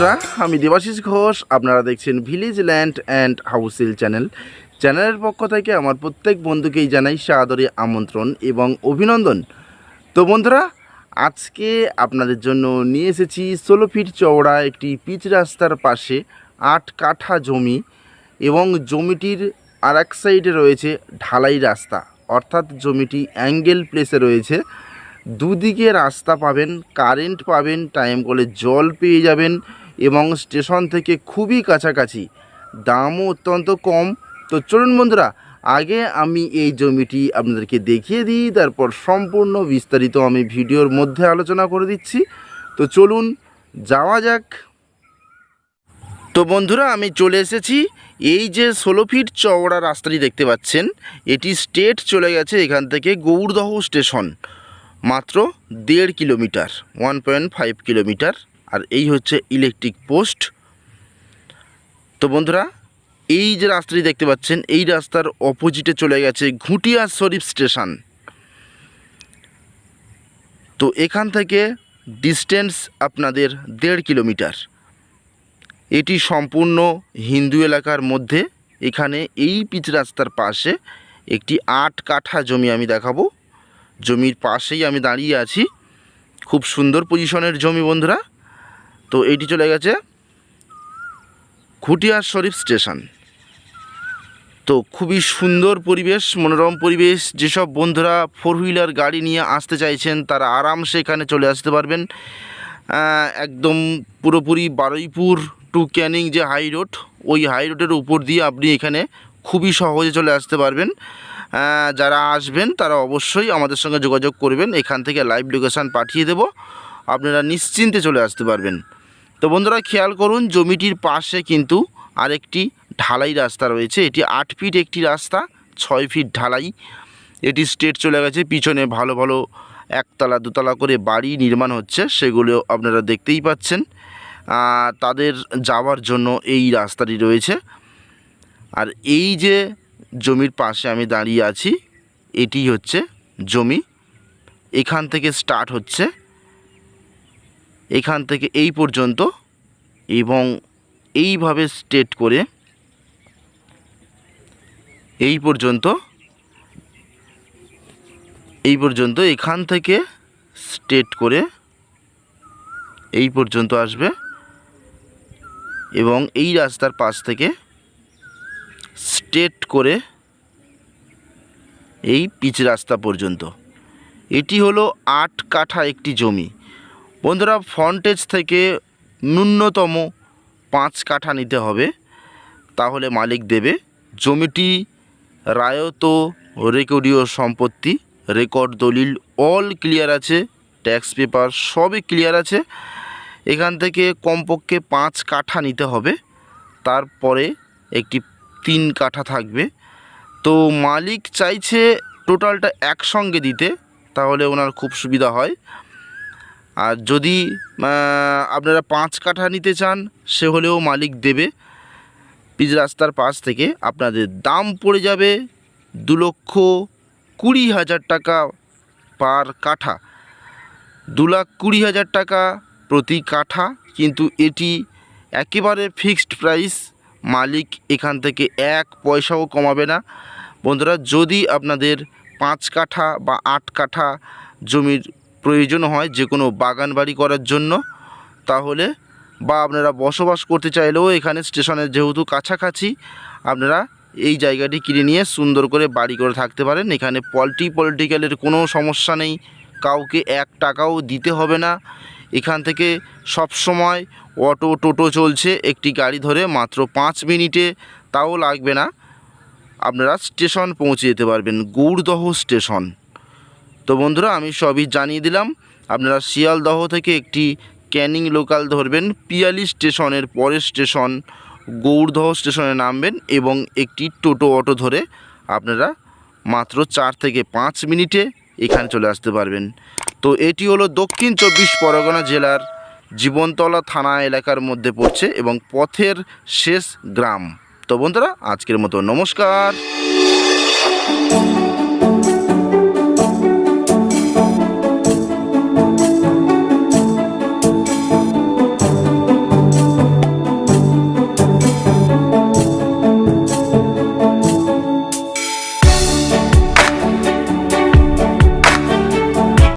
বন্ধুরা, আমি দেবাশিস ঘোষ। আপনারা দেখছেন ভিলেজ ল্যান্ড অ্যান্ড হাউসিল চ্যানেল চ্যানেলের পক্ষ থেকে আমার প্রত্যেক বন্ধুকেই জানাই সাদরে আমন্ত্রণ এবং অভিনন্দন। তো বন্ধুরা, আজকে আপনাদের জন্য নিয়ে এসেছি ষোলো ফিট চওড়া একটি পিচ রাস্তার পাশে আট কাঠা জমি এবং জমিটির আর এক সাইডে রয়েছে ঢালাই রাস্তা। অর্থাৎ জমিটি অ্যাঙ্গেল প্লেসে রয়েছে। দুদিকে রাস্তা পাবেন, কারেন্ট পাবেন টাইম কলে জল পেয়ে যাবেন এবং স্টেশন থেকে খুবই কাছাকাছি। দামও অত্যন্ত কম। তো চলুন বন্ধুরা, আগে আমি এই জমিটি আপনাদেরকে দেখিয়ে দিই, তারপর সম্পূর্ণ বিস্তারিত আমি ভিডিওর মধ্যে আলোচনা করে দিচ্ছি। তো চলুন, যাওয়া যাক। তো বন্ধুরা, আমি চলে এসেছি। এই যে ষোলো ফিট চওড়া রাস্তাটি দেখতে পাচ্ছেন, এটি স্টেট চলে গেছে এখান থেকে গৌরদহ স্টেশন, মাত্র দেড় kilometre one point five kilometre. আর এই হচ্ছে ইলেকট্রিক পোস্ট তো বন্ধুরা, এই যে রাস্তাটি দেখতে পাচ্ছেন, এই রাস্তার অপোজিটে চলে গেছে ঘুটিয়া শরীফ স্টেশন তো এখান থেকে ডিস্টেন্স আপনাদের দেড় কিলোমিটার এটি সম্পূর্ণ হিন্দু এলাকার মধ্যে, এখানে এই পিচ রাস্তার পাশে একটি আট কাঠা জমি আমি দেখাবো। জমির পাশেই আমি দাঁড়িয়ে আছি। খুব সুন্দর পজিশনের জমি বন্ধুরা। তো এইটি চলে গেছে খুটিয়ার শরীফ স্টেশন। তো খুবই সুন্দর পরিবেশ, মনোরম পরিবেশ, যেসব বন্ধুরা ফোর হুইলার গাড়ি নিয়ে আসতে চাইছেন, তারা আরামসে এখানে চলে আসতে পারবেন। একদম পুরোপুরি বারুইপুর টু ক্যানিং যে হাই রোড ওই হাই রোডের উপর দিয়ে আপনি এখানে খুবই সহজে চলে আসতে পারবেন। যারা আসবেন, তারা অবশ্যই আমাদের সঙ্গে যোগাযোগ করবেন। এখান থেকে লাইভ লোকেশান পাঠিয়ে দেব। আপনারা নিশ্চিন্তে চলে আসতে পারবেন। তো বন্ধুরা খেয়াল করুন, জমিটির পাশে কিন্তু আরেকটি ঢালাই রাস্তা রয়েছে। এটি আট ফিট একটি রাস্তা, ছয় ফিট ঢালাই। এটি স্টেট চলে গেছে, পিছনে ভালো ভালো একতলা দুতলা করে বাড়ি নির্মাণ হচ্ছে সেগুলো আপনারা দেখতেই পাচ্ছেন। তাদের যাওয়ার জন্য এই রাস্তাটি রয়েছে। আর এই যে জমির পাশে আমি দাঁড়িয়ে আছি, এটি হচ্ছে জমি। এখান থেকে স্টার্ট হচ্ছে। এখান থেকে এই পর্যন্ত এবং এইভাবে স্টেট করে এই পর্যন্ত এই পর্যন্ত এখান থেকে স্টেট করে এই পর্যন্ত আসবে এবং এই রাস্তার পাশ থেকে স্টেট করে এই পিচ রাস্তা পর্যন্ত। এটি হলো আট কাঠা একটি জমি। বন্ধুরা ফ্রন্টেজ থেকে ন্যূনতম পাঁচ কাঠা নিতে হবে। তাহলে মালিক দেবে জমিটি, রায়ত রেকর্ডীয় সম্পত্তি রেকর্ড দলিল অল ক্লিয়ার আছে ট্যাক্স পেপার সবই ক্লিয়ার আছে। এখান থেকে কমপক্ষে পাঁচ কাঠা নিতে হবে। তারপরে একটি তিন কাঠা থাকবে। তো মালিক চাইছে টোটালটা একসঙ্গে দিতে, তাহলে ওনার খুব সুবিধা হয়। আর যদি আপনারা পাঁচ কাঠা নিতে চান, সে হলেও মালিক দেবে। পিচ রাস্তার পাশ থেকে আপনাদের দাম পড়ে যাবে দু লক্ষ কুড়ি হাজার টাকা পার কাঠা। দু লাখ কুড়ি হাজার টাকা প্রতি কাঠা, কিন্তু এটি একেবারে ফিক্সড প্রাইস। মালিক এখান থেকে এক পয়সাও কমাবে না। বন্ধুরা, যদি আপনাদের পাঁচ কাঠা বা আট কাঠা জমির প্রয়োজন হয় যে কোনো বাগান বাড়ি করার জন্য, তাহলে বা আপনারা বসবাস করতে চাইলেও এখানে স্টেশনের যেহেতু কাছাকাছি, আপনারা এই জায়গাটি কিনে নিয়ে সুন্দর করে বাড়ি করে থাকতে পারেন। এখানে পলটি পলিটিক্যালের কোনো সমস্যা নেই, কাউকে এক টাকাও দিতে হবে না। এখান থেকে সব সময় অটো, টোটো চলছে, একটি গাড়ি ধরে মাত্র পাঁচ মিনিটে, তাও লাগবে না। আপনারা স্টেশন পৌঁছে যেতে পারবেন গৌরদহ স্টেশন। তো বন্ধুরা, আমি সবই জানিয়ে দিলাম। আপনারা শিয়ালদহ থেকে একটি ক্যানিং লোকাল ধরবেন, পিয়ালি স্টেশনের পরের স্টেশন, গৌরদহ স্টেশনে নামবেন এবং একটি টোটো অটো ধরে আপনারা মাত্র চার থেকে পাঁচ মিনিটে এখানে চলে আসতে পারবেন। তো এটি হলো দক্ষিণ চব্বিশ পরগনা জেলার জীবনতলা থানা এলাকার মধ্যে পড়ছে এবং পথের শেষ গ্রাম। তো বন্ধুরা, আজকের মতো নমস্কার।